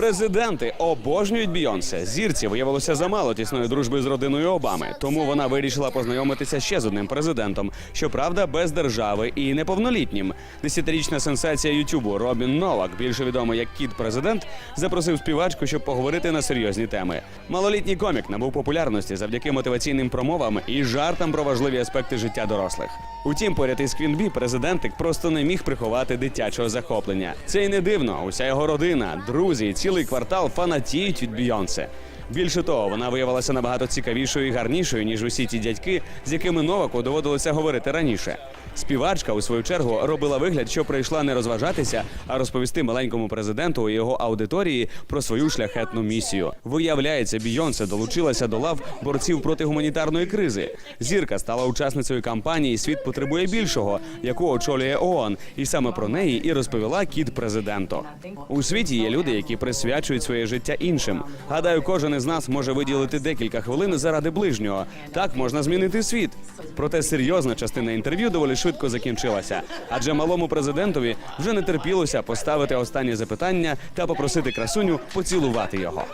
Президенти обожнюють Бійонсе. Зірці виявилося замало тісної дружби з родиною Обами, тому вона вирішила познайомитися ще з одним президентом. Щоправда, без держави і неповнолітнім. Десятирічна сенсація Ютубу Робін Новак, більше відомий як кіт президент, запросив співачку, щоб поговорити на серйозні теми. Малолітній комік набув популярності завдяки мотиваційним промовам і жартам про важливі аспекти життя дорослих. Утім, поряд із Квінбі президентик просто не міг приховати дитячого захоплення. Це й не дивно. Уся його родина, друзі і цілий квартал фанатіють від Бійонсе. Більше того, вона виявилася набагато цікавішою і гарнішою, ніж усі ті дядьки, з якими Новаку доводилося говорити раніше. Співачка, у свою чергу, робила вигляд, що прийшла не розважатися, а розповісти маленькому президенту і його аудиторії про свою шляхетну місію. Виявляється, Бійонсе долучилася до лав борців проти гуманітарної кризи. Зірка стала учасницею кампанії Світ потребує більшого, яку очолює ООН, і саме про неї і розповіла кіт президенту. У світі є люди, які присвячують своє життя іншим. Гадаю, кожен нас може виділити декілька хвилин заради ближнього. Так можна змінити світ. Проте серйозна частина інтерв'ю доволі швидко закінчилася, адже малому президентові вже не терпілося поставити останнє запитання та попросити красуню поцілувати його.